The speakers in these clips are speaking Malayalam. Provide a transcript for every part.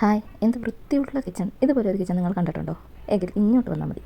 ഹായ് എന്ത് വൃത്തിയുള്ള കിച്ചൺ. ഇതുപോലെ ഒരു കിച്ചൺ നിങ്ങൾ കണ്ടിട്ടുണ്ടോ? എങ്കിൽ ഇങ്ങോട്ട് വന്നാൽ മതി.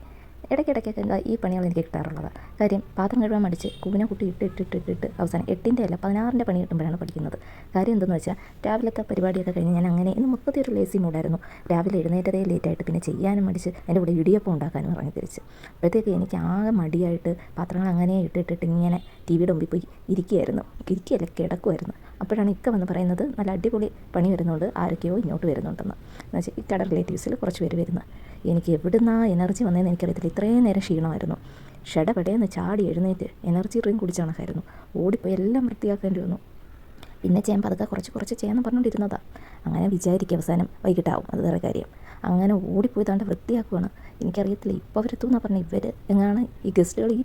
ഇടയ്ക്കിടയ്ക്കൊക്കെ എന്താ ഈ പണികൾ എനിക്ക് കിട്ടാറുള്ളത്. കാര്യം പാത്രം കഴുകാൻ മടിച്ച് കുവിനെ കുട്ടി ഇട്ട് ഇട്ട് ഇട്ട് ഇട്ട് ഇട്ട് അവസാനം എട്ടിന്റെ അല്ല പതിനാറിന്റെ പണി കിട്ടുമ്പോഴാണ് പഠിക്കുന്നത്. കാര്യം എന്തെന്ന് വെച്ചാൽ രാവിലത്തെ പരിപാടിയൊക്കെ കഴിഞ്ഞ് ഞാൻ അങ്ങനെ ഇന്ന് മൊത്തത്തിൽ ഒരു ലേസി മൂടായിരുന്നു രാവിലെ എഴുന്നേറ്റതേ ലേറ്റായിട്ട് പിന്നെ ചെയ്യാനും മടിച്ച് എന്റെ കൂടെ ഇടിയപ്പം ഉണ്ടാക്കാനും ഇറങ്ങി തിരിച്ച്. അപ്പോഴത്തേക്ക് എനിക്ക് ആകെ മടിയായിട്ട് പാത്രങ്ങൾ അങ്ങനെ ഇട്ടിട്ടിട്ട് ഇങ്ങനെ ടി വിയുടെ മുമ്പിൽ പോയി ഇരിക്കുകയായിരുന്നു ഇരിക്കുകയല്ല കിടക്കുമായിരുന്നു അപ്പോഴാണ് ഇക്ക വന്ന് പറയുന്നത് നല്ല അടിപൊളി പണി വരുന്നുണ്ട് ആരൊക്കെയോ ഇങ്ങോട്ട് വരുന്നുണ്ടെന്ന്. എന്നുവെച്ചാൽ കട റിലേറ്റീവ്സിൽ കുറച്ച് പേര് വരുന്നത് എനിക്ക് എവിടുന്നാ എനർജി വന്നതെന്ന് എനിക്കറിയത്തില്ല ഇത്രയും നേരം ക്ഷീണമായിരുന്നു. ഷടപടയെന്ന് ചാടി എഴുന്നേറ്റ് എനർജി ഡ്രിങ്ക് കുടിച്ചു കണക്കായിരുന്നു ഓടിപ്പോയി എല്ലാം വൃത്തിയാക്കേണ്ടി വന്നു. പിന്നെ ചെയ്യാൻ പതുക്കെ കുറച്ച് കുറച്ച് ചെയ്യാമെന്ന് പറഞ്ഞുകൊണ്ടിരുന്നതാണ് അങ്ങനെ വിചാരിക്കുക അവസാനം വൈകിട്ടാവും അത് വേറെ കാര്യം. അങ്ങനെ ഓടിപ്പോയി താണ്ട് വൃത്തിയാക്കുവാണ്. എനിക്കറിയത്തില്ല ഇപ്പോൾ അവരെത്തുമെന്നാണ് പറഞ്ഞത് ഇവർ എങ്ങാണ് ഈ ഗസ്റ്റുകൾ ഈ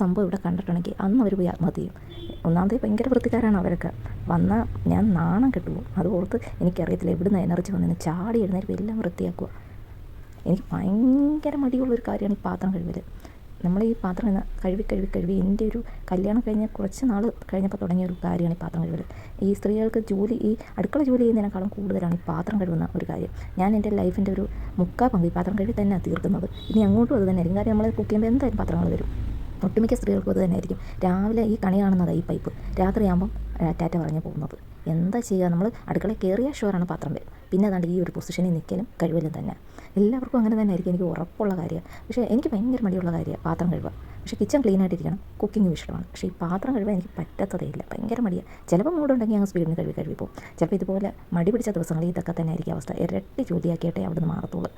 സംഭവം ഇവിടെ കണ്ടിട്ടുണ്ടെങ്കിൽ അന്ന് അവർ പോയി ആത്മഹത്യ ചെയ്യും. ഒന്നാമതേ ഭയങ്കര വൃത്തിക്കാരാണ് അവരൊക്കെ. വന്ന ഞാൻ നാണം കെട്ടുപോകും അത് ഓർത്ത് എനിക്കറിയത്തില്ല എവിടുന്ന് എനർജി വന്നതിന് ചാടി എഴുന്നേറ്റ് എല്ലാം വൃത്തിയാക്കുക. എനിക്ക് ഭയങ്കര മടിയുള്ളൊരു കാര്യമാണ് ഈ പാത്രം കഴുകൽ നമ്മൾ ഈ പാത്രം കഴുകി കഴുകി കഴുകി എന്റെ ഒരു കല്യാണം കഴിഞ്ഞ കുറച്ച് നാൾ കഴിഞ്ഞപ്പോൾ തുടങ്ങിയ ഒരു കാര്യമാണ് ഈ പാത്രം കഴുകൽ ഈ സ്ത്രീകൾക്ക് ജോലി ഈ അടുക്കള ജോലി ചെയ്യുന്നതിനേക്കാളും കൂടുതലാണ് ഈ പാത്രം കഴുകുന്ന ഒരു കാര്യം. ഞാൻ എന്റെ ലൈഫിന്റെ ഒരു മുക്കാ പങ്ക് ഈ പാത്രം കഴുകി തന്നെയാണ് തീർക്കുന്നത്. ഇനി അങ്ങോട്ടും അത് തന്നെ ആയിരിക്കും കാര്യം നമ്മൾ കുക്ക് ചെയ്യുമ്പോൾ എന്തായാലും പാത്രങ്ങൾ വരും. ഒട്ടുമിക്ക സ്ത്രീകൾക്കും അത് തന്നെയായിരിക്കും. രാവിലെ ഈ കണി കാണുന്നതാണ് ഈ പൈപ്പ്. രാത്രിയാകുമ്പം ടാറ്റ പറഞ്ഞു പോകുന്നത്. എന്താ ചെയ്യുക നമ്മൾ അടുക്കളയിൽ കയറിയ ഷുവറാണ് പാത്രം വരും പിന്നെ അതാണ്ട് ഈ ഒരു പൊസിഷനിൽ നിൽക്കലും കഴിവലും തന്നെ എല്ലാവർക്കും അങ്ങനെ തന്നെ ആയിരിക്കും എനിക്ക് ഉറപ്പുള്ള കാര്യം. പക്ഷേ എനിക്ക് ഭയങ്കര മടിയുള്ള കാര്യമാണ് പാത്രം കഴുകുക. പക്ഷേ കിച്ചൺ ക്ലീൻ ആയിട്ടിരിക്കണം. കുക്കിംഗ് ഇഷ്ടമാണ് പക്ഷേ ഈ പാത്രം കഴുകാൻ എനിക്ക് പറ്റത്തതേ ഇല്ല. ഭയങ്കര മടിയാണ് ചിലപ്പോൾ മൂടുണ്ടെങ്കിൽ ഞങ്ങൾ സ്പീഡിന് കഴുകി കഴുകി പോകും. ചിലപ്പോൾ ഇതുപോലെ മടി പിടിച്ച ദിവസങ്ങളിൽ ഇതൊക്കെ തന്നെ ആയിരിക്കും അവസ്ഥ. ഇരട്ടി ജോലിയാക്കിയിട്ടേ അവിടെ മാറത്തുള്ളൂ.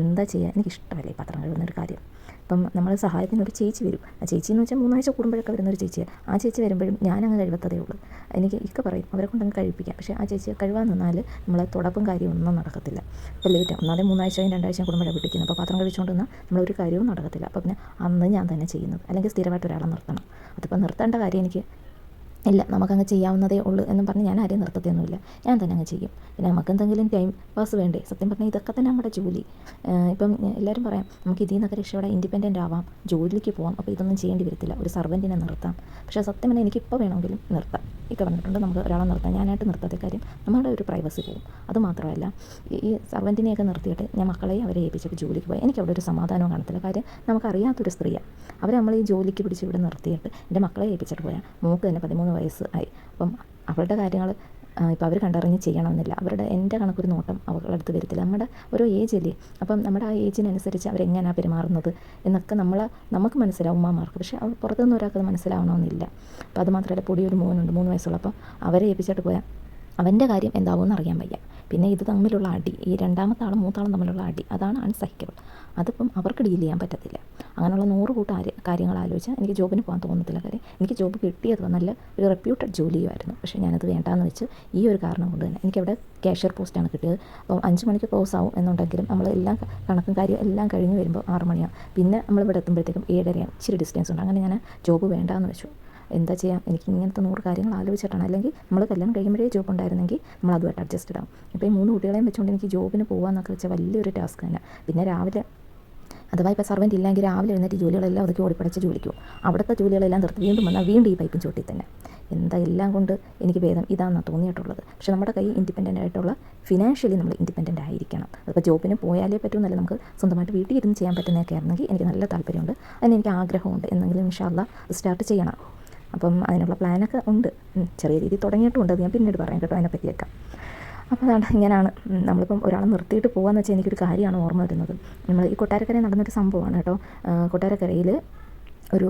എന്താ ചെയ്യുക എനിക്ക് ഇഷ്ടമല്ല ഈ പാത്രം കഴുകുന്ന ഒരു കാര്യം. അപ്പം നമ്മൾ സഹായത്തിന് ഒരു ചേച്ചി വരും. ആ ചേച്ചി എന്ന് വെച്ചാൽ മൂന്നാഴ്ച കൂടുമ്പോഴൊക്കെ വരുന്ന ഒരു ചേച്ചിയാണ് ആ ചേച്ചി വരുമ്പോഴും ഞാനങ്ങ് കഴിവത്തതേ ഉള്ളൂ. എനിക്ക് ഇക്ക പറയും അവരെ കൊണ്ടങ്ങ് കഴിപ്പിക്കാം. പക്ഷേ ആ ചേച്ചി കഴിവാൻ നിന്നാൽ നമ്മളെ തുടപ്പും കാര്യവും ഒന്നും നടക്കത്തില്ല. അപ്പോൾ ലേറ്റ് ഒന്നാമത് മൂന്നാഴ്ചയും രണ്ടാഴ്ചയും കൂടുമ്പോഴാണ് പിടിക്കുന്നത് അപ്പോൾ പാത്രം കഴിച്ചുകൊണ്ട് നിന്നാൽ നമ്മളൊരു കാര്യവും നടക്കത്തില്ല. അപ്പോൾ പിന്നെ അന്ന് ഞാൻ തന്നെ ചെയ്യുന്നത്. അല്ലെങ്കിൽ സ്ഥിരമായിട്ട് ഒരാളെ നിർത്തണം. അതിപ്പോൾ നിർത്തേണ്ട കാര്യം എനിക്ക് ഇല്ല നമുക്കങ്ങ് ചെയ്യാവുന്നതേ ഉള്ളൂ എന്നും പറഞ്ഞ് ഞാൻ ആരെയും നിർത്തത്തൊന്നുമില്ല. ഞാൻ തന്നെ അങ്ങ് ചെയ്യും. പിന്നെ നമുക്ക് എന്തെങ്കിലും ടൈം പാസ് വേണ്ടേ? സത്യം പറഞ്ഞാൽ ഇതൊക്കെ തന്നെ നമ്മുടെ ജോലി. ഇപ്പം എല്ലാവരും പറയാം നമുക്ക് ഇതിൽ നിന്നൊക്കെ രക്ഷപ്പെടാൻ ഇൻഡിപെൻഡന്റ് ആവാം ജോലിക്ക് പോവാം അപ്പോൾ ഇതൊന്നും ചെയ്യേണ്ടി വരത്തില്ല. ഒരു സർവന്റിനെ നിർത്താം. പക്ഷേ സത്യം പറഞ്ഞാൽ എനിക്കിപ്പോൾ വേണമെങ്കിലും നിർത്താം. ഇക്കെ പറഞ്ഞിട്ടുണ്ട് നമുക്ക് ഒരാളെ നിർത്താം ഞാനായിട്ട് നിർത്താത്ത കാര്യം നമ്മുടെ ഒരു പ്രൈവസി പോകും അതുമാത്രമല്ല ഈ സർവന്റിനെയൊക്കെ നിർത്തിയിട്ട് ഞാൻ മക്കളെയും അവരെ ഏൽപ്പിച്ചൊക്കെ ജോലിക്ക് പോയി എനിക്ക് അവിടെ ഒരു സമാധാനവും കാണത്തില്ല. കാര്യം നമുക്കറിയാത്തൊരു സ്ത്രീയാണ് അവരെ നമ്മൾ ഈ ജോലിക്ക് പിടിച്ച് ഇവിടെ നിർത്തിയിട്ട് എന്റെ മക്കളെ ഏൽപ്പിച്ചിട്ട് പോയാൽ മോക്ക് തന്നെ പതിമൂന്ന് വയസ്സ് ആയി അപ്പം അവരുടെ കാര്യങ്ങൾ ഇപ്പം അവർ കണ്ടറിഞ്ഞ് ചെയ്യണമെന്നില്ല. അവരുടെ എന്റെ കണക്കൊരു നോട്ടം അവരുടെ അടുത്ത് വരത്തില്ല. നമ്മുടെ ഓരോ ഏജ് അല്ലേ? അപ്പം നമ്മുടെ ആ ഏജിനനുസരിച്ച് അവരെങ്ങനെയാണ് പെരുമാറുന്നത് എന്നൊക്കെ നമ്മൾ നമുക്ക് മനസ്സിലാവും ഉമ്മമാർക്ക്. പക്ഷേ അവർ പുറത്തുനിന്ന് ഒരാൾക്ക് മനസ്സിലാവണമെന്നില്ല. അപ്പോൾ അതുമാത്രമല്ല പൊടിയൊരു മോനുണ്ട് മൂന്ന് വയസ്സുള്ളപ്പം അവരെ ഏൽപ്പിച്ചിട്ട് പോയാൽ അവന്റെ കാര്യം എന്താവുമെന്ന് അറിയാൻ വയ്യ. പിന്നെ ഇത് തമ്മിലുള്ള അടി ഈ രണ്ടാമത്തെ ആളും മൂത്താളും തമ്മിലുള്ള അടി അതാണ് അൺസഹിക്കബിൾ അതിപ്പം അവർക്ക് ഡീൽ ചെയ്യാൻ പറ്റത്തില്ല. അങ്ങനെയുള്ള നൂറ് കൂട്ടം കാര്യങ്ങൾ ആലോചിച്ചാൽ എനിക്ക് ജോബിന് പോകാൻ തോന്നത്തില്ല. കാര്യം എനിക്ക് ജോബ് കിട്ടിയത് നല്ല ഒരു റെപ്യൂട്ടഡ് ജോലിയുമായിരുന്നു. പക്ഷേ ഞാനത് വേണ്ടാന്ന് വെച്ച് ഈ ഒരു കാരണം കൊണ്ട് തന്നെ എനിക്കവിടെ ക്യാഷ്യർ പോസ്റ്റാണ് കിട്ടിയത്. അപ്പോൾ അഞ്ച് മണിക്ക് ക്ലോസ് ആവും എന്നുണ്ടെങ്കിലും നമ്മൾ എല്ലാം കണക്കും കാര്യം എല്ലാം കഴിഞ്ഞ് വരുമ്പോൾ ആറ് മണിയാണ് പിന്നെ നമ്മൾ ഇവിടെ എത്തുമ്പോഴത്തേക്കും ഏഴരയാണ് ഇച്ചിരി ഡിസ്റ്റൻസ് ഉണ്ട്. അങ്ങനെ ഞാൻ ജോബ് വേണ്ടാന്ന് വെച്ചു. എന്താ ചെയ്യാം? എനിക്ക് ഇങ്ങനത്തെ നൂറ് കാര്യങ്ങൾ ആലോചിച്ചിട്ടാണ്. അല്ലെങ്കിൽ നമ്മൾ കല്യാണം കഴിയുമ്പോഴേ ജോബ് ഉണ്ടായിരുന്നെങ്കിൽ നമ്മൾ അതുമായിട്ട് അഡ്ജസ്റ്റഡ് ആവും ഇപ്പോൾ ഈ മൂന്ന് കുട്ടികളെയും വെച്ചുകൊണ്ട് എനിക്ക് ജോബിന് പോകാമെന്നൊക്കെ വെച്ചാൽ വലിയൊരു ടാസ്ക് തന്നെ. പിന്നെ രാവിലെ അഥവാ ഇപ്പോൾ സർവന്റ് ഇല്ലെങ്കിൽ രാവിലെ എഴുന്നേറ്റ് ജോലികളെല്ലാം ഒതുക്കി ഓടിപ്പടച്ച് ജോലിക്കും. അവിടുത്തെ ജോലികളെല്ലാം നിർത്തി വീണ്ടും വന്നാൽ വീണ്ടും ഈ പൈപ്പും ചോട്ടി തന്നെ. എന്താ എല്ലാം കൊണ്ട് എനിക്ക് ഭേദം ഇതാണെന്നാണ് തോന്നിയിട്ടുള്ളത്. പക്ഷേ നമ്മുടെ കൈ ഇൻഡിപെൻഡന്റ് ആയിട്ടുള്ള ഫിനാൻഷ്യലി നമ്മൾ ഇൻഡിപെൻഡന്റ് ആയിരിക്കണം. അതിപ്പോൾ ജോബിന് പോയാലേ പറ്റുമെന്നല്ല നമുക്ക് സ്വന്തമായിട്ട് വീട്ടിൽ ഇരുന്ന് ചെയ്യാൻ പറ്റുന്നതൊക്കെ ആയിരുന്നെങ്കിൽ എനിക്ക് നല്ല താല്പര്യമുണ്ട്. അതിന് എനിക്ക് ആഗ്രഹമുണ്ട്. എന്നെങ്കിലും ഇൻഷാല്ല സ്റ്റാർട്ട് ചെയ്യണം. അപ്പം അതിനുള്ള പ്ലാനൊക്കെ ഉണ്ട്. ചെറിയ രീതിയിൽ തുടങ്ങിയിട്ടുണ്ട്. അത് ഞാൻ പിന്നീട് പറയാം കേട്ടോ അതിനെപ്പറ്റിയൊക്കെ. അപ്പോൾ അതാണ് ഇങ്ങനെയാണ് നമ്മളിപ്പം ഒരാളെ നിർത്തിയിട്ട് പോകാമെന്ന് വെച്ചാൽ എനിക്കൊരു കാര്യമാണ് ഓർമ്മ വരുന്നത്. നമ്മൾ ഈ കൊട്ടാരക്കരയിൽ നടന്നൊരു സംഭവമാണ് കേട്ടോ. കൊട്ടാരക്കരയിൽ ഒരു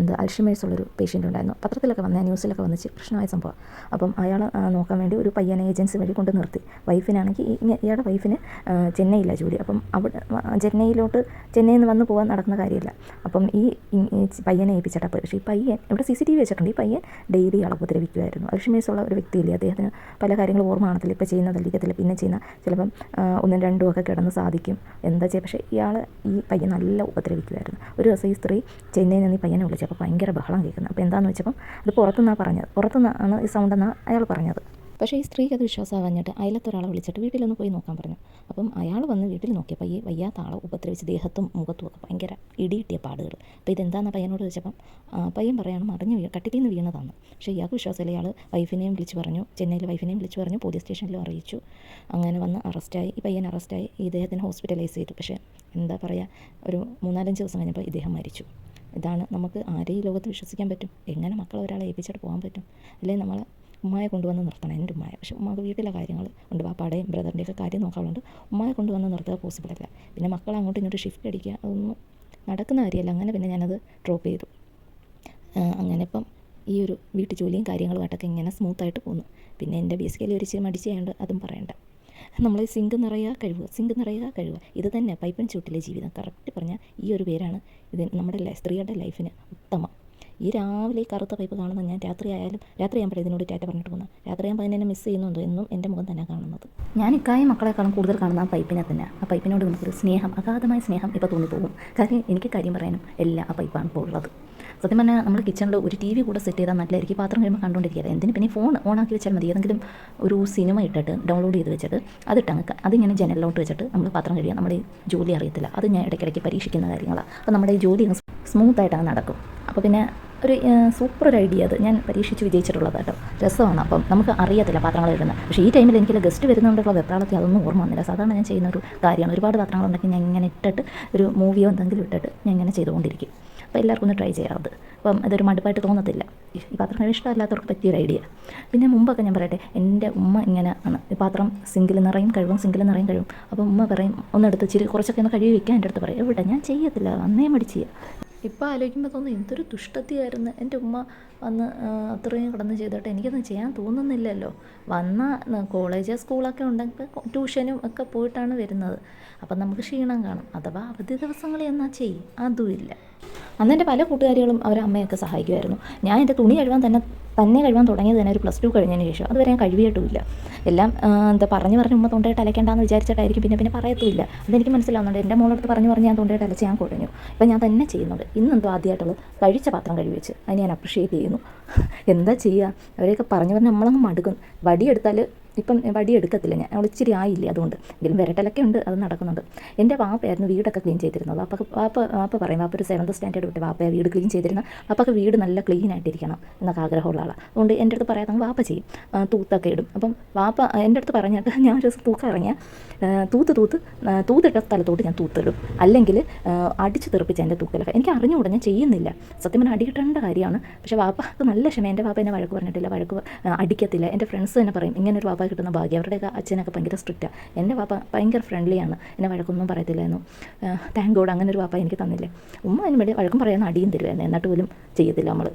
എന്താ അൽഷിമേഴ്സ് ഉള്ളൊരു പേഷ്യന്റ് ഉണ്ടായിരുന്നു. പത്രത്തിലൊക്കെ വന്ന ന്യൂസിലൊക്കെ വന്നിച്ച് പ്രശ്നമായ സംഭവം. അപ്പം അയാൾ നോക്കാൻ വേണ്ടി ഒരു പയ്യനെ ഏജൻസി വഴി കൊണ്ട് നിർത്തി. വൈഫിനാണെങ്കിൽ ഇയാളുടെ വൈഫിന് ചെന്നൈയില്ല ജോലി. അപ്പം അവിടെ ചെന്നൈയിലോട്ട് ചെന്നൈയിൽ നിന്ന് വന്ന് പോകാൻ നടക്കുന്ന കാര്യമില്ല. അപ്പം ഈ പയ്യനെ ഏൽപ്പിച്ചിട്ട് പക്ഷേ ഈ പയ്യൻ ഇവിടെ സി സി ടി വി വെച്ചിട്ടുണ്ട്. ഈ പയ്യൻ ഡെയിലി അളവ് ഉപദ്രവിക്കുമായിരുന്നു അൽഷിമേഴ്സ് ഉള്ള ഒരു വ്യക്തിയില്ലേ? അദ്ദേഹത്തിന് പല കാര്യങ്ങളും ഓർമ്മ കാണത്തില്ല. ഇപ്പോൾ ചെയ്യുന്നതല്ലിക്കത്തില്ല പിന്നെ ചെയ്യുന്ന ചിലപ്പം ഒന്നും രണ്ടും ഒക്കെ കിടന്ന് സാധിക്കും. എന്താ ചെയ്യുക പക്ഷേ ഇയാൾ ഈ പയ്യൻ നല്ല ഉപദ്രവിക്കുമായിരുന്നു ഒരു ദിവസം ഈ സ്ത്രീ ചെന്നൈയിൽ നിന്ന് ഈ പയ്യനെ എന്നെ വിളിച്ചപ്പോൾ ഭയങ്കര ബഹളം കേൾക്കുന്നത്. അപ്പോൾ എന്താണെന്ന് വെച്ചപ്പം അത് പുറത്തുനിന്നാണ് പറഞ്ഞത്. പുറത്തുനിന്നാണ് ഈ സൗണ്ട് എന്നാണ് അയാൾ പറഞ്ഞത്. പക്ഷേ ഈ സ്ത്രീക്ക് അത് വിശ്വാസമാകാഞ്ഞിട്ട് അയലത്തെ ഒരാളെ വിളിച്ചിട്ട് വീട്ടിലൊന്ന് പോയി നോക്കാൻ പറഞ്ഞു. അപ്പം അയാൾ വന്ന് വീട്ടിൽ നോക്കിയപ്പോൾ ഈ വയ്യാത്ത ആളെ ഉപദ്രവിച്ച് ദേഹത്തും മുഖത്തും ഒക്കെ ഭയങ്കര ഇടിയിട്ടിയ പാടുകൾ. അപ്പോൾ ഇതെന്താണെന്ന് പയ്യനോട് ചോദിച്ചപ്പം പയ്യൻ പറയാണ് മറിഞ്ഞ് വീ കട്ടിലിൽ നിന്ന് വീണതാണ്. പക്ഷേ ഇയാൾക്ക് വിശ്വാസമില്ല. ഇയാൾ വൈഫിനെയും വിളിച്ച് പറഞ്ഞു ചെന്നൈയിൽ വൈഫിനെയും വിളിച്ച് പറഞ്ഞു പോലീസ് സ്റ്റേഷനിലും അറിയിച്ചു. അങ്ങനെ വന്ന് അറസ്റ്റായി. ഈ പയ്യൻ അറസ്റ്റായി. ഇദ്ദേഹത്തിന് ഹോസ്പിറ്റലൈസ് ചെയ്തു. പക്ഷേ എന്താ പറയുക ഒരു മൂന്നാലഞ്ച് ദിവസം കഴിഞ്ഞപ്പോൾ ഇദ്ദേഹം മരിച്ചു. ഇതാണ് നമുക്ക് ആരെയും ഈ ലോകത്ത് വിശ്വസിക്കാൻ പറ്റും? എങ്ങനെ മക്കൾ ഒരാളെ ഏൽപ്പിച്ചിട്ട് പോകാൻ പറ്റും? അല്ലെങ്കിൽ നമ്മൾ ഉമ്മയെ കൊണ്ടുവന്ന് നിർത്തണം. എന്റെ ഉമ്മയെ. പക്ഷേ ഉമ്മക്ക് വീട്ടിലെ കാര്യങ്ങൾ ഉണ്ട്. വാപ്പാടെയും ബ്രദറിന്റെയൊക്കെ കാര്യം നോക്കാറുണ്ട് ഉമ്മയെ കൊണ്ടുവന്ന് നിർത്തുക പോസിബിൾ അല്ല. പിന്നെ മക്കൾ അങ്ങോട്ടും ഇങ്ങോട്ട് ഷിഫ്റ്റ് അടിക്കുക അതൊന്നും നടക്കുന്ന കാര്യമല്ല. അങ്ങനെ പിന്നെ ഞാനത് ഡ്രോപ്പ് ചെയ്തു. അങ്ങനെ ഇപ്പം ഈ ഒരു വീട്ടു ജോലിയും കാര്യങ്ങളുമായിട്ടൊക്കെ ഇങ്ങനെ സ്മൂത്തായിട്ട് പോകുന്നു പിന്നെ. എന്റെ ബേസിക്കലി ഒരു ഇച്ചിരി മടിച്ചായതുകൊണ്ട് അതും പറയണ്ട. നമ്മൾ സിങ്ക് നിറയുക കഴിവ് സിങ്ക് നിറയുക കഴിവ് ഇത് തന്നെ പൈപ്പൻ ചൂട്ടിലെ ജീവിതം. കറക്റ്റ് പറഞ്ഞാൽ ഈ ഒരു പേരാണ് ഇത് നമ്മുടെ സ്ത്രീയുടെ ലൈഫിന് ഉത്തമം. ഈ രാവിലെ ഈ കറുത്ത പൈപ്പ് കാണുന്ന ഞാൻ രാത്രി ആയാലും രാത്രി ഞാൻ ഇതിനോട് ടാറ്റ പറഞ്ഞിട്ട് പോകുന്നത് രാത്രി ആകുമ്പോൾ അതിനെ മിസ് ചെയ്യുന്നുണ്ടോ? എന്നും എന്റെ മുഖം തന്നെ കാണുന്നത്. ഞാൻ ഇക്കായ മക്കളെക്കാളും കൂടുതൽ കാണുന്ന ആ പൈപ്പിനെ തന്നെ. ആ പൈപ്പിനോട് നമുക്കൊരു സ്നേഹം അഗാധമായ സ്നേഹം ഇപ്പോൾ തോന്നിപ്പോകും. കാര്യം എനിക്ക് കാര്യം പറയാനും എല്ലാം ആ പൈപ്പാണ് ഇപ്പോൾ ഉള്ളത്. സത്യം പറഞ്ഞാൽ നമ്മൾ കിച്ചണിൽ ഒരു ടി വി കൂടെ സെറ്റ് ചെയ്താൽ നല്ലതായിരിക്കും. പാത്രം കഴിയുമ്പോൾ കണ്ടുകൊണ്ടിരിക്കുക എന്തിന്? പിന്നെ ഫോൺ ഓണാക്കി വെച്ചാൽ മതി. ഏതെങ്കിലും ഒരു സിനിമ ഇട്ടിട്ട് ഡൗൺലോഡ് ചെയ്ത് വെച്ചിട്ട് അതിട്ട് അങ്ങ് ക- അതിങ്ങനെ ജനലിലോട്ട് വെച്ചിട്ട് നമ്മൾ പാത്രം കഴിയുക നമ്മുടെ ജോലി അറിയത്തില്ല. അത് ഞാൻ ഇടയ്ക്കിടയ്ക്ക് പരീക്ഷിക്കുന്ന കാര്യങ്ങളാണ് അപ്പോൾ നമ്മുടെ ഈ ജോലി സ്മൂത്തായിട്ട് അങ്ങ് നടക്കും. അപ്പോൾ പിന്നെ ഒരു സൂപ്പർ ഒരു ഐഡിയ അത്. ഞാൻ പരീക്ഷിച്ച് വിജയിച്ചിട്ടുള്ളത് കേട്ടോ രസമാണ്. അപ്പം നമുക്ക് അറിയത്തില്ല പാത്രങ്ങൾ ഇടുന്നത് പക്ഷേ ഈ ടൈമിൽ എനിക്ക് ഗസ്റ്റ് വരുന്നതുകൊണ്ടുള്ള വെപ്രാളത്തിൽ അതൊന്നും ഓർമ്മ വന്നില്ല. സാധാരണ ഞാൻ ചെയ്യുന്ന ഒരു കാര്യമാണ്. ഒരുപാട് പാത്രങ്ങൾ ഉണ്ടെങ്കിൽ ഞാൻ ഇങ്ങനെ ഇട്ടിട്ട് ഒരു മൂവിയോ എന്തെങ്കിലും ഇട്ടിട്ട് ഞാൻ ഇങ്ങനെ ചെയ്തുകൊണ്ടിരിക്കും. അപ്പോൾ എല്ലാവർക്കും ഒന്ന് ട്രൈ ചെയ്യാറുണ്ട് അപ്പം അതൊരു മടുപ്പായിട്ട് തോന്നത്തില്ല. ഈ പാത്രം ഇഷ്ടമല്ലാത്തവർക്ക് പറ്റിയൊരു ഐഡിയ. പിന്നെ മുമ്പൊക്കെ ഞാൻ പറയട്ടെ എന്റെ ഉമ്മ ഇങ്ങനെ ആണ്. ഈ പാത്രം സിങ്കിൽ നിറയും കഴിവും സിങ്കിൽ നിറയും കഴിവും. അപ്പോൾ ഉമ്മ പറയും ഒന്നെടുത്ത് ഇച്ചിരി കുറച്ചൊക്കെ ഒന്ന് കഴുകി വെക്കാൻ എന്റെ അടുത്ത് പറയും. എവിടെ? ഞാൻ ചെയ്യത്തില്ല. അന്നേ മടി ചെയ്യാം ഇപ്പോൾ ആലോചിക്കുമ്പോൾ തോന്നുന്നു എന്തൊരു ദുഷ്ടത്തിയായിരുന്നു. എന്റെ ഉമ്മ വന്ന് അത്രയും കിടന്ന് ചെയ്തിട്ട്. എനിക്കൊന്നും ചെയ്യാൻ തോന്നുന്നില്ലല്ലോ. വന്ന കോളേജ് സ്കൂളൊക്കെ ഉണ്ടെങ്കിൽ ട്യൂഷനും ഒക്കെ പോയിട്ടാണ് വരുന്നത്. അപ്പം നമുക്ക് ക്ഷീണം കാണും. അഥവാ അവധി ദിവസങ്ങളിൽ എന്നാൽ ചെയ്യും? അതുമില്ല അന്ന് എന്റെ പല കൂട്ടുകാരികളും അവരെ അമ്മയൊക്കെ സഹായിക്കുമായിരുന്നു. ഞാൻ എന്റെ തുണി കഴുകാൻ തന്നെ തന്നെ കഴിവാൻ തുടങ്ങിയത് തന്നെ ഒരു പ്ലസ് ടു കഴിഞ്ഞതിന് ശേഷം. അതുവരെ ഞാൻ കഴിവിയിട്ടുമില്ല എല്ലാം എന്താ പറഞ്ഞു പറഞ്ഞ് ഉമ്മ തൊണ്ടയിട്ട് അലക്കേണ്ടെന്ന് വിചാരിച്ചിട്ടായിരിക്കും പിന്നെ പിന്നെ പറയത്തുമില്ല. അതെനിക്ക് മനസ്സിലാവുന്നുണ്ട്. എന്റെ മോളടുത്ത് പറഞ്ഞു പറഞ്ഞ് ഞാൻ തൊണ്ടയിട്ട് അലച്ച് ഞാൻ കുഴഞ്ഞു. ഇപ്പം ഞാൻ തന്നെ ചെയ്യുന്നുണ്ട്. ഇന്നെന്തോ ആദ്യമായിട്ടുള്ളത് കഴിച്ച പാത്രം കഴിവെച്ച് വെച്ച് അതിന് ഞാൻ അപ്രിഷ്യേറ്റ് ചെയ്യുന്നു. എന്താ ചെയ്യുക അവരെയൊക്കെ പറഞ്ഞു പറഞ്ഞ് നമ്മളങ്ങ് മടുക്കും. വടിയെടുത്താൽ ഇപ്പം വടി എടുക്കത്തില്ല ഞാൻ. അവൾ ഇച്ചിരി ആയില്ലേ അതുകൊണ്ട്. എങ്കിലും വിരട്ടലൊക്കെ ഉണ്ട് അത് നടക്കുന്നുണ്ട്. എന്റെ വാപ്പയായിരുന്നു വീടൊക്കെ ക്ലീൻ ചെയ്തിരുന്നത്. വാപ്പ വാപ്പ വാപ്പ പറയും വാപ്പ ഒരു സെവൻത്ത് സ്റ്റാൻഡേർഡ് വിട്ട് വാപ്പ വീട് ക്ലീൻ ചെയ്തിരുന്ന വാപ്പക്ക് വീട് നല്ല ക്ലീൻ ആയിട്ടിരിക്കണം എന്നൊക്കെ ആഗ്രഹമുള്ള ആളാണ് അതുകൊണ്ട് എന്റെ അടുത്ത് പറയാതെ വാപ്പ ചെയ്യും. തൂത്തൊക്കെ ഇടും. അപ്പം വാപ്പ എന്റെ അടുത്ത് പറഞ്ഞിട്ട് ഞാൻ ഒരു ദിവസം തൂക്കം ഇറങ്ങിയ തൂത്ത് തൂത്ത് തൂത്തിട്ട സ്ഥലത്തോട്ട് ഞാൻ തൂത്തിടും. അല്ലെങ്കിൽ അടിച്ച് തെറിപ്പിച്ച് എന്റെ തൂക്കലൊക്കെ. എനിക്ക് അറിഞ്ഞുകൂടെ ഞാൻ ചെയ്യുന്നില്ല. സത്യം പറഞ്ഞാൽ അടികിട്ടേണ്ട കാര്യമാണ്. പക്ഷേ വാപ്പ അത് നല്ല ക്ഷമ. എന്റെ വാപ്പ എന്നെ വഴക്ക് പറഞ്ഞിട്ടില്ല വഴക്ക് അടിക്കത്തില്ല. എന്റെ ഫ്രണ്ട്സ് തന്നെ പറയും ഇങ്ങനെ ഒരു വാപ്പ കിട്ടുന്ന ഭാഗ്യം. അവരുടെയൊക്കെ അച്ഛനൊക്കെ ഭയങ്കര സ്ട്രിക്റ്റാണ് എന്റെ പാപ്പ ഭയങ്കര ഫ്രണ്ട്ലിയാണ് എന്നെ വഴക്കൊന്നും പറയത്തില്ലായിരുന്നു. താങ്ക് ഗോഡ് അങ്ങനെ ഒരു പാപ്പ എനിക്ക് തന്നില്ലേ. ഉമ്മ അതിന് വേണ്ടി വഴക്കും പറയാൻ അടിയും തരുമായിരുന്നു എന്നിട്ട് പോലും ചെയ്യത്തില്ല നമ്മൾ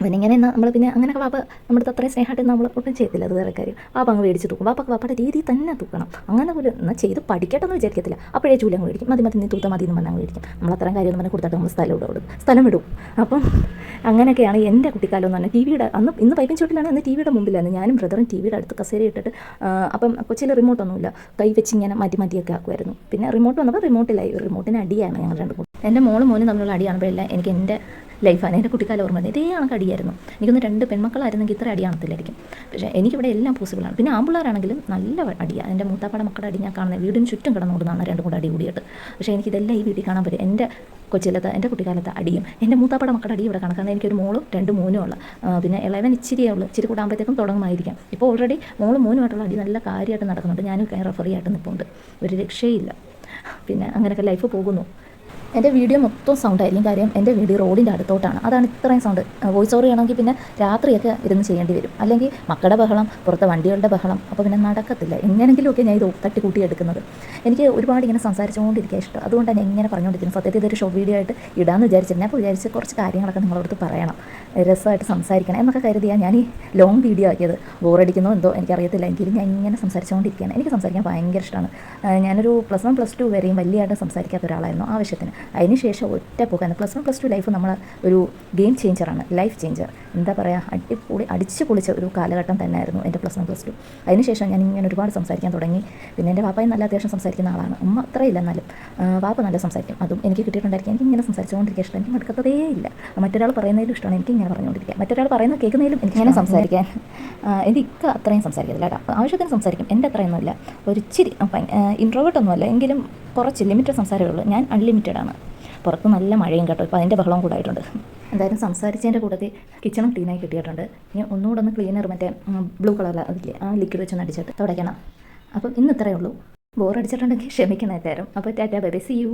പിന്നെ ഇങ്ങനെ നമ്മൾ പിന്നെ അങ്ങനെയൊക്കെ വാപ്പ നമ്മുടെ അത്രയും സ്നേഹമായിട്ട് നമ്മൾ ഒട്ടും ചെയ്തില്ല അത് വേറെ കാര്യം. വാപ്പ അങ്ങ് മേടിച്ച് തൂക്കും. വാപ്പ വാപ്പയുടെ രീതി തന്നെ തൂക്കണം. അങ്ങനെ പോലും എന്നാൽ ചെയ്ത് പഠിക്കട്ടെ എന്ന് വിചാരിക്കത്തില്ല. അപ്പോഴേ അങ്ങ് മേടിക്കും. മതി മതി നീ തൂത്ത മതി എന്ന് പറഞ്ഞാൽ മേടിക്കും. നമ്മൾ അത്രയും കാര്യം പറഞ്ഞാൽ കൊടുത്തിട്ട് നമ്മൾ സ്ഥലം വിടും സ്ഥലം ഇടും. അപ്പം അങ്ങനെയൊക്കെയാണ് എന്റെ കുട്ടിക്കാലം എന്ന് പറഞ്ഞാൽ ടി വിയുടെ അന്ന് ഇന്ന് പൈപ്പിൻ ചൂട്ടിലാണ് അന്ന് ടി വിയുടെ ഞാനും ബ്രദറും ടി വിയുടെ അടുത്ത് കസേര ഇട്ടിട്ട് അപ്പം കൊച്ചിയിൽ റിമോട്ടൊന്നുമില്ല കൈ വെച്ച് ഇങ്ങനെ മാറ്റി മാറ്റിയൊക്കെ ആക്കുമായിരുന്നു പിന്നെ റിമോട്ട് വന്നപ്പോൾ റിമോട്ടിലായി റിമോട്ടിന് അടിയാണ് ഞങ്ങൾ രണ്ടും എന്റെ മോളും മോനും തമ്മിലുള്ള അടിയാണപ്പോഴെല്ലാം എനിക്ക് എന്റെ ലൈഫാണ് എന്റെ കുട്ടിക്കാലം ഓർമ്മ ഇതേ കണക്ക് അടിയായിരുന്നു. എനിക്കൊന്ന് രണ്ട് പെൺമക്കളായിരുന്നെങ്കിൽ ഇത്ര അടിയാണത്തില്ലായിരിക്കും പക്ഷേ എനിക്കിവിടെ എല്ലാം പോസിബിളാണ് പിന്നെ ആമ്പിള്ളേരാണെങ്കിലും നല്ല അടിയാണ് എന്റെ മൂത്താപ്പാടെ മക്കളുടെ അടി ഞാൻ കാണുന്നത്. വീടിന് ചുറ്റും കിടന്നുകൊടുന്നാണ് രണ്ടും കൂടെ അടി കൂടിയിട്ട്. പക്ഷേ എനിക്കിതെല്ലാം ഈ വീട്ടിൽ കാണാൻ പറ്റും. എന്റെ കൊച്ചിലത്തെ എന്റെ കുട്ടിക്കാലത്തെ അടിയും എന്റെ മൂത്താപ്പാടെ മക്കളുടെ അടി ഇവിടെ കണക്കാൻ എനിക്കൊരു മോളും രണ്ട് മോനും ഉള്ള പിന്നെ ഇളവൻ ഇച്ചിരിയേ ഉള്ളൂ. ഇച്ചിരി കൂടാകുമ്പോഴത്തേക്കും തുടങ്ങുമായിരിക്കാം. ഇപ്പോൾ ഓൾറെഡി മോളും മോനുമായിട്ടുള്ള അടി നല്ല കാര്യമായിട്ട് നടക്കുന്നുണ്ട്. ഞാനും റെഫറി ആയിട്ട് നിൽപ്പുണ്ട് ഒരു രക്ഷയില്ല. പിന്നെ അങ്ങനെയൊക്കെ ലൈഫ് പോകുന്നു. എന്റെ വീഡിയോ മൊത്തം സൗണ്ട് ആയിരിക്കും. കാര്യം എന്റെ വീഡിയോ റോഡിന്റെ അടുത്തോട്ടാണ്. അതാണ് ഇത്രയും സൗണ്ട് വോയിസ് ഓവർ ചെയ്യണമെങ്കിൽ പിന്നെ രാത്രിയൊക്കെ ഇരുന്ന് ചെയ്യേണ്ടി വരും. അല്ലെങ്കിൽ മക്കളുടെ ബഹളം പുറത്തെ വണ്ടികളുടെ ബഹളം അപ്പോൾ പിന്നെ നടക്കത്തില്ല. എങ്ങനെയെങ്കിലുമൊക്കെ ഞാൻ ഇത് തട്ടിക്കൂട്ടി എടുക്കുന്നത്. എനിക്ക് ഒരുപാട് ഇങ്ങനെ സംസാരിച്ചുകൊണ്ടിരിക്കുക ഇഷ്ടം. അതുകൊണ്ടാണ് ഞാൻ ഇങ്ങനെ പറഞ്ഞുകൊണ്ടിരിക്കുന്നത് സത്യത്തിൽ ഇതൊരു ഷോ വീഡിയോ ആയിട്ട് ഇടാമെന്ന് വിചാരിച്ചിരുന്നു അപ്പോൾ വിചാരിച്ച് കുറച്ച് കാര്യങ്ങളൊക്കെ നിങ്ങളടുത്ത് പറയണം. രസമായിട്ട് സംസാരിക്കണം എന്നൊക്കെ കരുതിയാണ് ഞാൻ ഈ ലോങ് വീഡിയോ ആക്കിയത്. ബോറടിക്കുന്നോ എന്തോ എനിക്കറിയത്തില്ല. എങ്കിലും ഞാൻ ഇങ്ങനെ സംസാരിച്ചുകൊണ്ടിരിക്കുകയാണ്. എനിക്ക് സംസാരിക്കാൻ ഭയങ്കര ഇഷ്ടമാണ്. ഞാനൊരു പ്ലസ് വൺ പ്ലസ് ടു വരെയും വലിയതായിട്ട് സംസാരിക്കാത്ത ഒരാളായിരുന്നു ആവശ്യത്തിന്. അതിനുശേഷം ഒറ്റ പോക്കാണ് plus one plus two life നമ്മൾ ഒരു ഗെയിം ചേഞ്ചറാണ് ലൈഫ് ചേഞ്ചർ എന്താ പറയുക അടിപൊളി അടിച്ച് പൊളിച്ച ഒരു കാലഘട്ടം തന്നെയായിരുന്നു എന്റെ പ്ലസ് വൺ പ്ലസ് ടു അതിനുശേഷം ഞാൻ ഇങ്ങനെ ഒരുപാട് സംസാരിക്കാൻ തുടങ്ങി. പിന്നെ എന്റെ പാപ്പയും നല്ല അത്യാവശ്യം സംസാരിക്കുന്ന ആളാണ്. ഉമ്മ അത്രയില്ല എന്നാലും. പാപ്പ വാപ്പ നല്ല സംസാരിക്കും. അതും എനിക്ക് കിട്ടിയിട്ടുണ്ടായിരിക്കും. എനിക്ക് ഇങ്ങനെ സംസാരിച്ചുകൊണ്ടിരിക്കുക ഇഷ്ടം. എനിക്ക് മടുക്കത്തതേ ഇല്ല. മറ്റൊരാൾ പറയുന്നതിലും ഇഷ്ടമാണ്. എനിക്ക് ഇങ്ങനെ പറഞ്ഞുകൊണ്ടിരിക്കുക മറ്റൊരാൾ പറയുന്ന കേൾക്കുന്നതിലും എനിക്ക് ഇങ്ങനെ സംസാരിക്കാൻ. എനിക്ക് എന്റെ ഇക്ക അത്രയും സംസാരിക്കത്തില്ല കേട്ടോ. ആവശ്യത്തിന് സംസാരിക്കും. എന്റെ അത്രയൊന്നുമില്ല. ഒരു ഇച്ചിരി ഇൻട്രോവേർട്ട് ഒന്നുമല്ല. എങ്കിലും കുറച്ച് ലിമിറ്റഡ് സംസാരമേ ഉള്ളൂ. ഞാൻ അൺലിമിറ്റഡ് ആണ്. പുറത്ത് നല്ല മഴയും കേട്ടോ. ഇപ്പോൾ അതിന്റെ ബഹളവും കൂടെ ആയിട്ടുണ്ട്. എന്തായാലും സംസാരിച്ചതിന്റെ കൂടെ കിച്ചണും ക്ലീനായി കിട്ടിയിട്ടുണ്ട്. ഇനി ഒന്നുകൂടെ ഒന്ന് ക്ലീനർ മറ്റേ ബ്ലൂ കളറിൽ അതില്ലേ ആ ലിക്വിഡ് വെച്ചൊന്ന് അടിച്ചിട്ട് തുടയ്ക്കണം. അപ്പം ഇന്ന് ഇത്രയേ ഉള്ളൂ. ബോറടിച്ചിട്ടുണ്ടെങ്കിൽ ക്ഷമിക്കണം തരും അപ്പോൾ tata bye bye. See you